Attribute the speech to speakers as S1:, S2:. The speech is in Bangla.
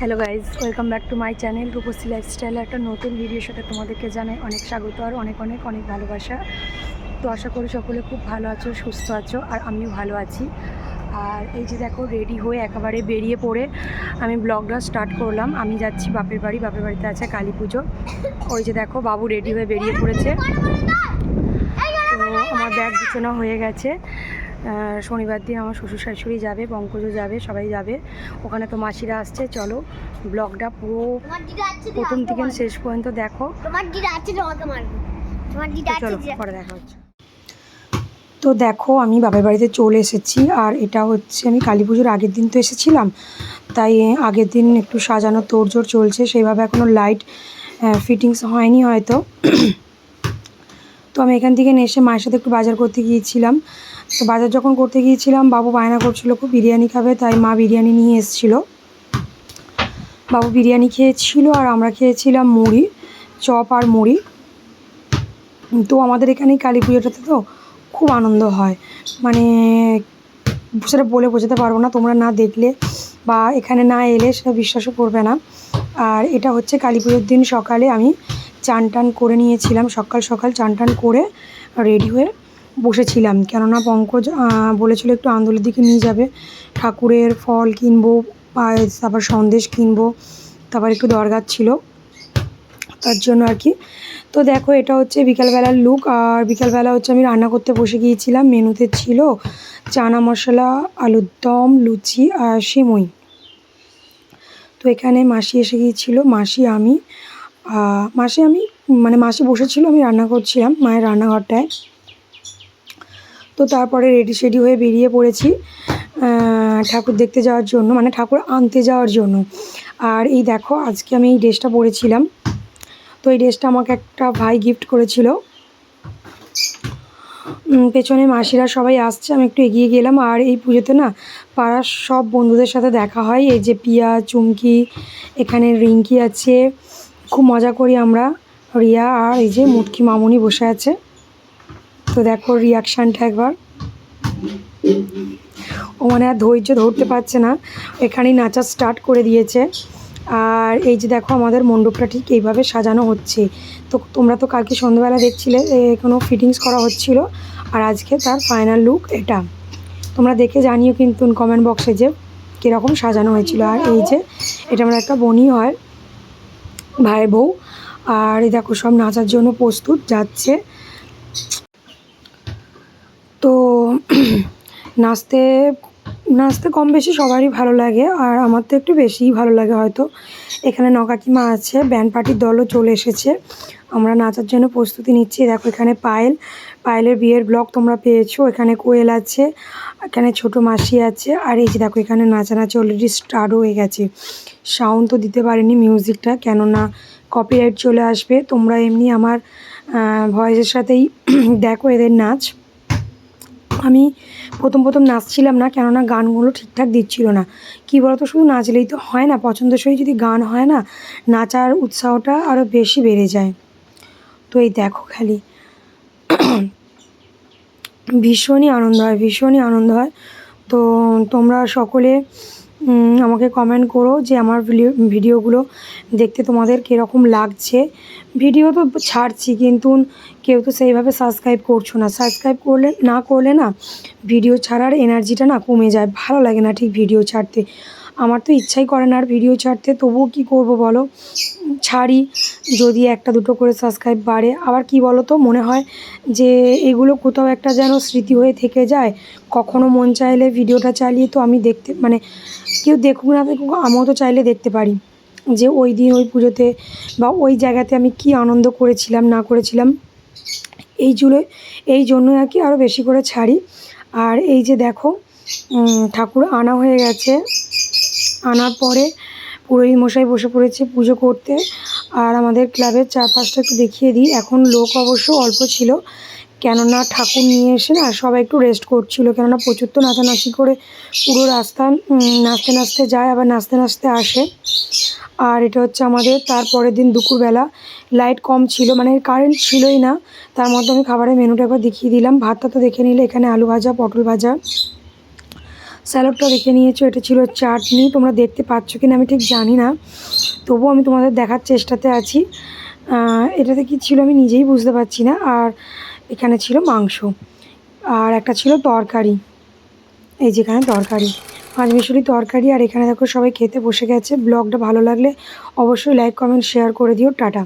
S1: Hello guys welcome back to my channel Rupsi lifestyle একটা নতুন ভিডিওর সাথে তোমাদেরকে জানাই অনেক স্বাগত আর অনেক অনেক অনেক ভালোবাসা। তো আশা করি সকলে খুব ভালো আছো, সুস্থ আছো আর আমিও ভালো আছি। আর এই যে দেখো রেডি হয়ে একেবারে বেরিয়ে পড়ে আমি ব্লগটা স্টার্ট করলাম। আমি যাচ্ছি বাপের বাড়ি, বাপের বাড়িতে আছে কালী পুজো। ওই যে দেখো, বাবু রেডি হয়ে বেরিয়ে পড়েছে। তো আমার ব্যাগ গুছানো হয়ে গেছে। শনিবার দিন আমার শ্বশুর শাশুড়ি যাবে পঙ্কজও যাবে সবাই যাবে। ওখানে তো মাসিরা আসছে চলো। ব্লগটা পুরো প্রথম থেকে শেষ পর্যন্ত দেখো। চলো পরে দেখা হচ্ছে। তো দেখো আমি বাবার বাড়িতে চলে এসেছি আর এটা হচ্ছে আমি কালী পুজোর আগের দিন তো এসেছিলাম। তাই আগের দিন একটু সাজানো তোড়জোড় চলছে সেইভাবে এখনও লাইট ফিটিংস হয়নি হয়তো। তো আমি এখান থেকে এসে মায়ের সাথে একটু বাজার করতে গিয়েছিলাম। তো বাজার যখন করতে গিয়েছিলাম, বাবু বায়না করছিল খুব বিরিয়ানি খাবে, তাই মা বিরিয়ানি নিয়ে এসেছিল। বাবু বিরিয়ানি খেয়েছিল আর আমরা খেয়েছিলাম মুড়ি, চপ আর মুড়ি। তো আমাদের এখানে কালী পুজোটাতে তো খুব আনন্দ হয়। মানে সেটা বলে বোঝাতে পারব না, তোমরা না দেখলে বা এখানে না এলে সেটা বিশ্বাসও করবে না। আর এটা হচ্ছে কালী পুজোর দিন সকালে আমি চান টান করে নিয়েছিলাম, সকাল সকাল চান টান করে রেডি হয়ে বসেছিলাম। কেননা পঙ্কজ বলেছিল একটু আন্দোলের দিকে নিয়ে যাবে। ঠাকুরের ফল কিনবো, পায়েস, তারপর সন্দেশ কিনবো, তারপর একটু দরগার ছিল। তার জন্য আর কি। তো দেখো, এটা হচ্ছে বিকালবেলার লুক আর বিকালবেলা হচ্ছে আমি রান্না করতে বসে গিয়েছিলাম। মেনুতে ছিল চানা মশলা, আলুর দম, লুচি আর সিমুই। তো এখানে মাসি এসে গিয়েছিল। মাসি, আমি মাসি আমি মানে মাসে বসেছিল, আমি রান্না করছিলাম মায়ের রান্নাঘরটায়। তো তারপরে রেডি সেডি হয়ে বেরিয়ে পড়েছি ঠাকুর দেখতে যাওয়ার জন্য মানে ঠাকুর আনতে যাওয়ার জন্য। আর এই দেখো, আজকে আমি এই ড্রেসটা পরেছিলাম। তো এই ড্রেসটা আমাকে একটা ভাই গিফট করেছিল। পেছনে মাসিরা সবাই আসছে, আমি একটু এগিয়ে গেলাম। আর এই পুজোতে না, পাড়ার সব বন্ধুদের সাথে দেখা হয়। এই যে পিয়া, চুমকি, এখানে রিঙ্কি আছে খুব মজা করি আমরা। রিয়া আর এই যে মুটকি মামুনি বসে আছে। তো দেখো রিয়াকশানটা একবার। ও মানে আর ধৈর্য ধরতে পারছে না। এখানেই নাচা স্টার্ট করে দিয়েছে। আর এই যে দেখো আমাদের মণ্ডপটা ঠিক এইভাবে সাজানো হচ্ছে। তো তোমরা তো কালকে সন্ধ্যাবেলা দেখছিলে এখনও ফিটিংস করা হচ্ছিল। আর আজকে তার ফাইনাল লুক এটা। তোমরা দেখে জানিও কিন্তু কমেন্ট বক্সে যে কীরকম সাজানো হয়েছিল। আর এই যে, এটা আমার একটা বনি হয়। ভাইয়ের বউ আর এই দেখো সব নাচার জন্য প্রস্তুত, যাচ্ছে। তো নাচতে নাচতে কম বেশি সবারই ভালো লাগে, আর আমার তো একটু বেশিই ভালো লাগে হয়তো। এখানে নকাকিমা আছে, ব্যান্ড পার্টির দলও চলে এসেছে। আমরা নাচার জন্য প্রস্তুতি নিচ্ছি। দেখো এখানে পায়েল পায়েলের বিয়ের ব্লগ তোমরা পেয়েছ। এখানে কোয়েল আছে, এখানে ছোট মাসি আছে, আর এই যে দেখো এখানে নাচানাচি অলরেডি স্টার্ট হয়ে গেছে। সাউন্ড তো দিতে পারিনি মিউজিকটা কেননা কপিরাইট চলে আসবে। তোমরা এমনি আমার ভয়েসের সাথেই দেখো এদের নাচ। আমি প্রথম প্রথম নাচছিলাম না, কেননা গানগুলো ঠিকঠাক দিচ্ছিল না। কী বলতো, শুধু নাচলেই তো হয় না, পছন্দসই যদি গান হয় না, নাচার উৎসাহটা আরও বেশি বেড়ে যায়। তো এই দেখো খালি। ভীষণই আনন্দ হয়, ভীষণই আনন্দ হয়। তো তোমরা সকলে আমাকে কমেন্ট করো যে আমার ভিডিও ভিডিওগুলো দেখতে তোমাদের কীরকম লাগছে। ভিডিও তো ছাড়ছি কিন্তু কেউ তো সেইভাবে সাবস্ক্রাইব করছ না। সাবস্ক্রাইব করলে, না করলে না, ভিডিও ছাড়ার এনার্জিটা না কমে যায়। ভালো লাগে না ঠিক ভিডিও ছাড়তে। আমার তো ইচ্ছাই করে না আর ভিডিও ছাড়তে, তবুও কী করব বলো? ছাড়ি, যদি একটা দুটো করে সাবস্ক্রাইব বাড়ে। আবার কি বলো তো মনে হয় যে এগুলো কোথাও একটা যেন স্মৃতি হয়ে থেকে যায়। কখনো মন চাইলে ভিডিওটা চালিয়ে তো আমি দেখতে মানে কেউ দেখুক না দেখুক, আমিও তো চাইলে দেখতে পারি। যে ওই দিন ওই পুজোতে বা ওই জায়গাতে আমি কি আনন্দ করেছিলাম, না করেছিলাম, এই জুড়ে এই জন্য আর কি আরও বেশি করে ছাড়ি। আর এই যে দেখো ঠাকুর আনা হয়ে গেছে। আনার পরে পুরোহিত মশাই বসে পড়েছে পুজো করতে। আর আমাদের ক্লাবের চারপাশটা একটু দেখিয়ে দিই। এখন লোক অবশ্য অল্প ছিল। কেননা ঠাকুর নিয়ে এসে না সবাই একটু রেস্ট করছিল। কেননা প্রচুর তো নাচানাচি করে পুরো রাস্তা নাচতে নাচতে যায়, আবার নাচতে নাচতে আসে। আর এটা হচ্ছে আমাদের তারপরের দিন দুপুরবেলা। লাইট কম ছিল মানে কারেন্ট ছিলই না। তার মধ্যে আমি খাবারের মেনুটা একবার দেখিয়ে দিলাম। ভাতটা তো দেখে নিলে এখানে আলু ভাজা, পটল ভাজা। স্যালাডটা দেখে নিয়েছো, এটা ছিল চাটনি, তোমরা দেখতে পাচ্ছ কিনা আমি ঠিক জানি না। তবুও আমি তোমাদের দেখার চেষ্টাতে আছি। এটাতে কি ছিল আমি নিজেই বুঝতে পারছি না। আর এখানে ছিল মাংস। আর একটা ছিল তরকারি। এই যেখানে তরকারি। পাঁচ মিশরি তরকারি। আর এখানে দেখো সবাই খেতে বসে গেছে। ব্লগটা ভালো লাগলে অবশ্যই লাইক, কমেন্ট, শেয়ার করে দিও। টাটা।